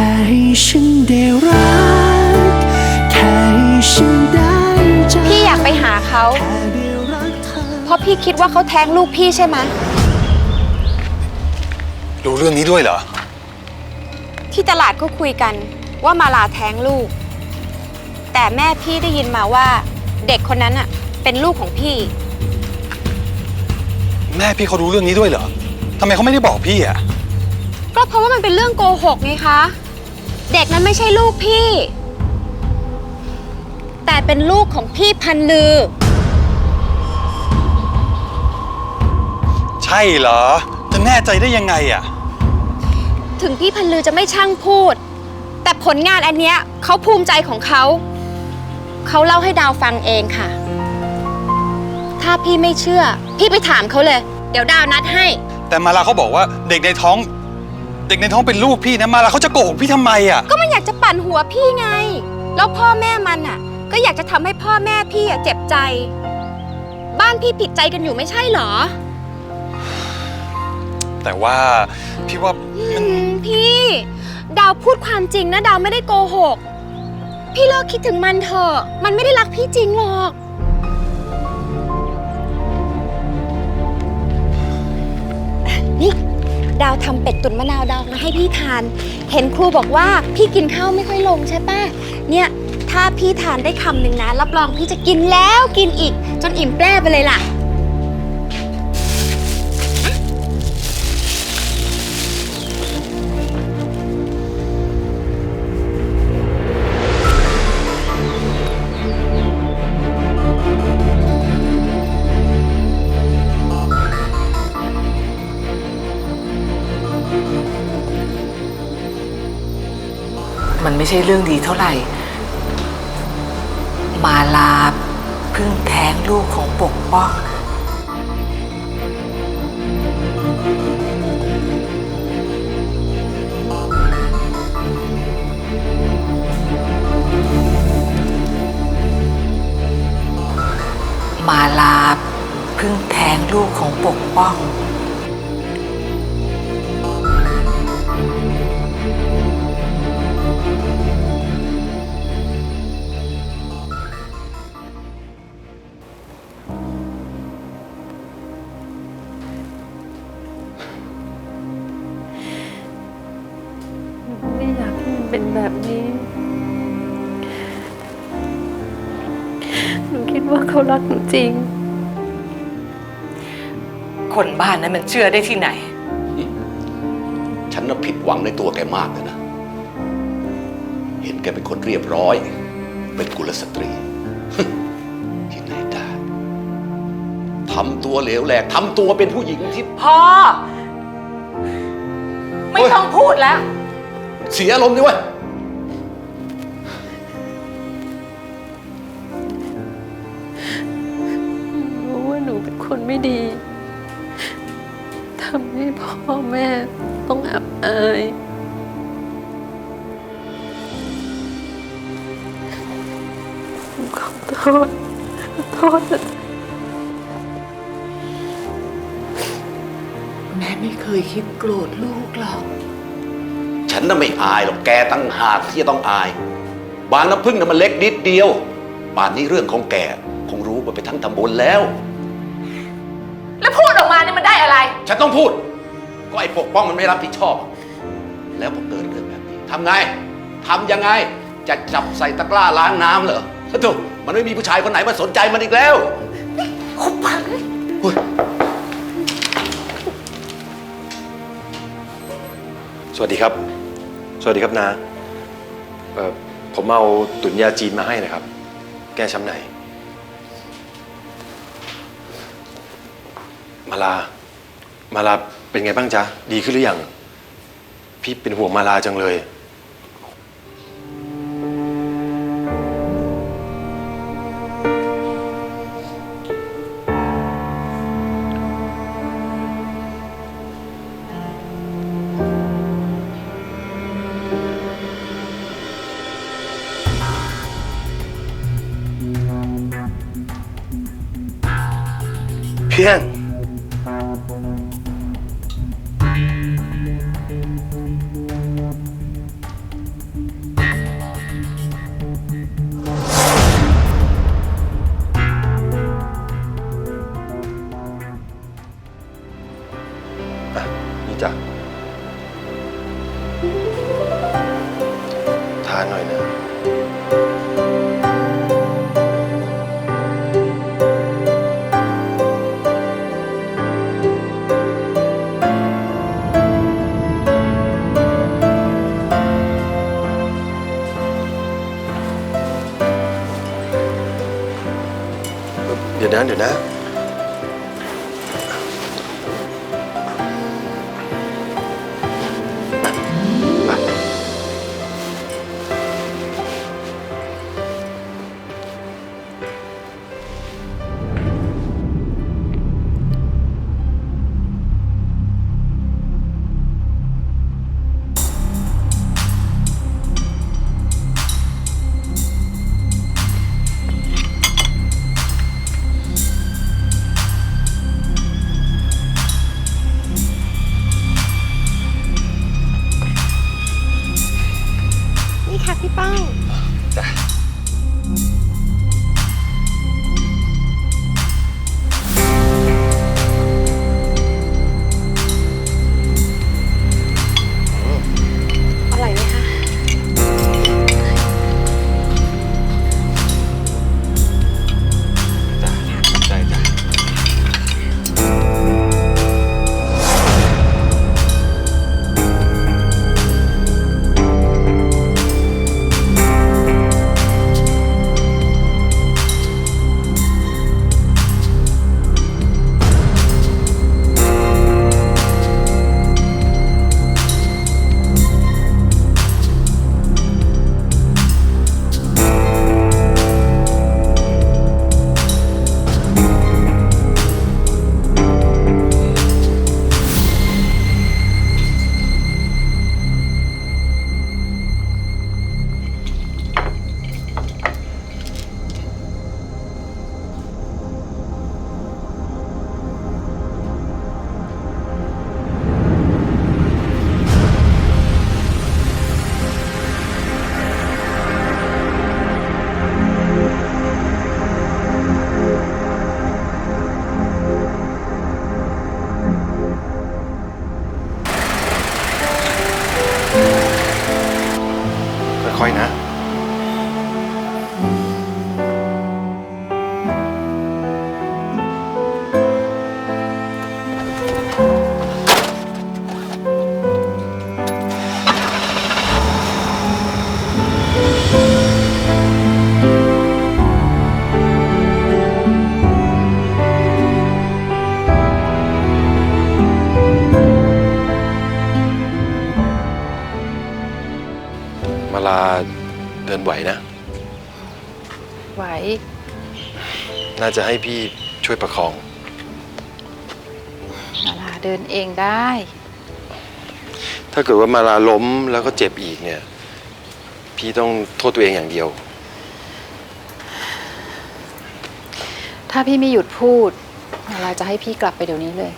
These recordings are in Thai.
ค่ให้ฉันได้รัก แค่ให้ฉันได้ใจพี่อยากไปหาเขา แค่ได้รักเธอ เพราะพี่คิดว่าเขาแท้งลูกพี่ใช่ไหมรู้เรื่องนี้ด้วยเหรอ ที่ตลาดก็คุยกันว่ามาลาแท้งลูก แต่แม่พี่ได้ยินมาว่า เด็กคนนั้นอะเป็นลูกของพี่ แม่พี่เขารู้เรื่องนี้ด้วยเหรอทำไมเขาไม่ได้บอกพี่อะ ก็เพราะว่ามันเป็นเรื่องโกหกไงคะ เด็กนั้นไม่ใช่ลูกพี่ แต่เป็นลูกของพี่พันลือ ใช่เหรอ จะแน่ใจได้ยังไงอะ ถึงพี่พันลือจะไม่ช่างพูด แต่ผลงานอันเนี้ยเขาภูมิใจของเขา เขาเล่าให้ดาวฟังเองค่ะ ถ้าพี่ไม่เชื่อ พี่ไปถามเขาเลย เดี๋ยวดาวนัดให้ แต่มาลาเขาบอกว่าเด็กในท้อง เด็กในท้องเป็นลูกพี่นะ มาลาเขาจะโกหกพี่ทำไมอะ ก็มันอยากจะปั่นหัวพี่ไง แล้วพ่อแม่มันอะ ก็อยากจะทำให้พ่อแม่พี่อะเจ็บใจ บ้านพี่ผิดใจกันอยู่ไม่ใช่เหรอ แต่ว่าพี่ว่าอืมพี่ ดาวพูดความจริงนะดาวไม่ได้โกหก พี่เลิกคิดถึงมันเถอะ มันไม่ได้รักพี่จริงหรอก ดาวทำเป็ดตุ๋นมะนาวดาวมาให้พี่ทาน เห็นครูบอกว่าพี่กินข้าวไม่ค่อยลงใช่ปะเนี่ยถ้าพี่ทานได้คำหนึ่งนะรับรองพี่จะกินแล้วกินอีก จนอิ่มแปร่ไปเลยล่ะ มันไม่ใช่เรื่องดีเท่าไหร่ มาลาเพิ่งแท้งลูกของปกป้องมาลาเพิ่งแท้งลูกของปกป้อง เป็นแบบนี้ หนูคิดว่าเขารักหนูจริง คนบ้านนั้นมันเชื่อได้ที่ไหน ฉันน่ะผิดหวังในตัวแกมากเลยนะ เห็นแกเป็นคนเรียบร้อย เป็นกุลสตรี ที่ไหนได้ทำตัวเหลวแหลกทำตัวเป็นผู้หญิงที่ พ่อ ไม่ต้องพูดแล้ว เสียอารมณ์ดิเว้ยรู้ว่าหนูเป็นคนไม่ดีทำให้พ่อแม่ต้องอับอายขอโทษขอโทษนะแม่ไม่เคยคิดโกรธลูกหรอกฉั นน่ะไม่อายหรอกแกตั้งหากที่จะต้องอาย บางน้ำพึ่งน่ะมันเล็กนิดเดียวป่านนี้เรื่องของแกคงรู้มาไปทั้งตำบลแล้ว แล้วพูดออกมานี่มันได้อะไร ฉันต้องพูด ก็ไอ้ปกป้องมันไม่รับผิดชอบ แล้วผมเกิดเรื่องแบบนี้ทำไงทำยังไงจะจับใส่ตะกร้าล้างน้ำเหรอถูกมันไม่มีผู้ชายคนไหนมาสนใจมันอีกแล้วคุบปังเลยเฮ้ยสวัสดีครับ สวัสดีครับนาเอ่อผมเอาตุนยาจีนมาให้นะครับ แก้ช้ำในมาลา มาลาเป็นไงบ้างจ๊ะ ดีขึ้นหรือยัง พี่เป็นห่วงมาลาจังเลย เเดินไหวนะ ไหว น่าจะให้พี่ช่วยประคอง มาลาเดินเองได้ ถ้าเกิดว่ามาลาล้มแล้วก็เจ็บอีกเนี่ย พี่ต้องโทษตัวเองอย่างเดียว ถ้าพี่ไม่หยุดพูด มาลาจะให้พี่กลับไปเดี๋ยวนี้เลย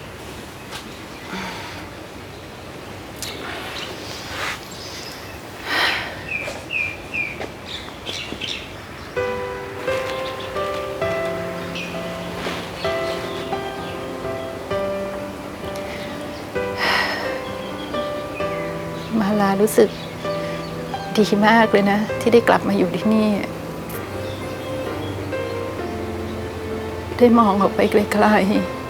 รู้สึกดีมากเลยนะ ที่ได้กลับมาอยู่ที่นี่ ได้มองออกไปไกลๆ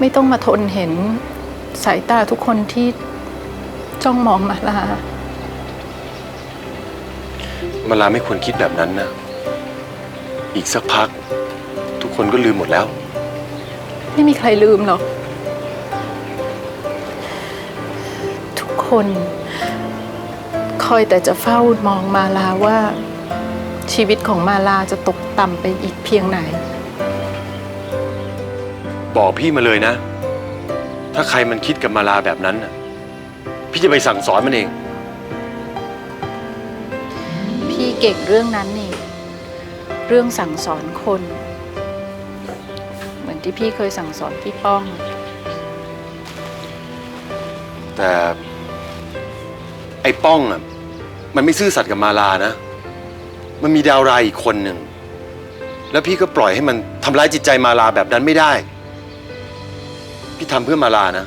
ไม่ต้องมาทนเห็นสายตาทุกคนที่จ้องมองมาลา มาลาไม่ควรคิดแบบนั้นนะ อีกสักพัก ทุกคนก็ลืมหมดแล้ว ไม่มีใครลืมหรอกทุก คน คอยแต่จะเฝ้ามองมาลาว่าชีวิตของมาลาจะตกต่ำไปอีกเพียงไหน บอกพี่มาเลยนะ ถ้าใครมันคิดกับมาลาแบบนั้นน่ะพี่จะไปสั่งสอนมันเอง พี่เก่งเรื่องนั้นนี่ เรื่องสั่งสอนคน เหมือนที่พี่เคยสั่งสอนพี่ป้อง แต่ ไอ้ป้องอะมันไม่ซื่อสัตย์กับมาลานะ มันมีดาวรายอีกคนหนึ่ง แล้วพี่ก็ปล่อยให้มันทำร้ายจิตใจมาลาแบบนั้นไม่ได้ พี่ทำเพื่อมาลานะ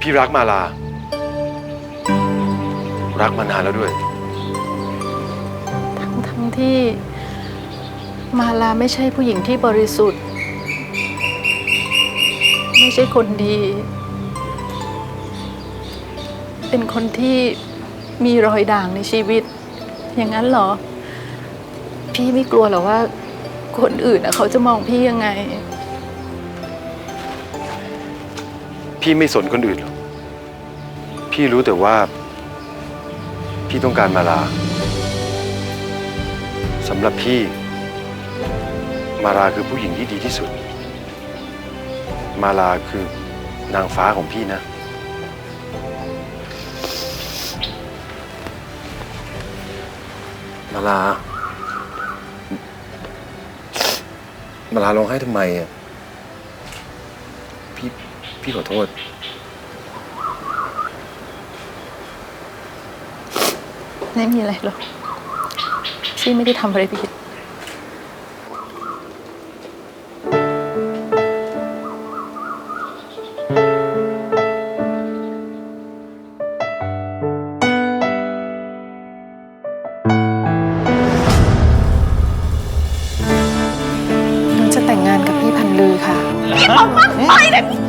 พี่รักมาลา รักมานานแล้วด้วย ทั้งทั้งที่ มาลาไม่ใช่ผู้หญิงที่บริสุทธิ์ ไม่ใช่คนดี เป็นคนที่มีรอยด่างในชีวิต อย่างนั้นเหรอ พี่ไม่กลัวหรอว่า คนอื่นน่ะเขาจะมองพี่ยังไง พี่ไม่สนคนอื่นหรอก พี่รู้แต่ว่า พี่ต้องการมาลาสำหรับพี่ มาลาคือผู้หญิงที่ดีที่สุด มาลาคือนางฟ้าของพี่นะ มาลา มาลาร้องไห้ทำไมอะ พี่ขอโทษ ไม่มีอะไรหรอกพี่ไม่ได้ทำอะไรผิด หนูจะแต่งงานกับพี่พันลือค่ะท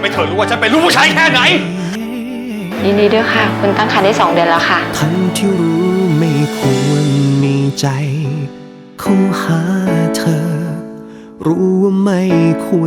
ำให้เธอรู้ว่าฉันเป็นลูกผู้ชายแค่ไหน ยินดีด้วยค่ะ คุณตั้งครรภ์ได้สองเดือนแล้วค่ะ ทั้งที่รู้ไม่ควรมีใจ เข้าหาเธอ รู้ว่าไม่ควร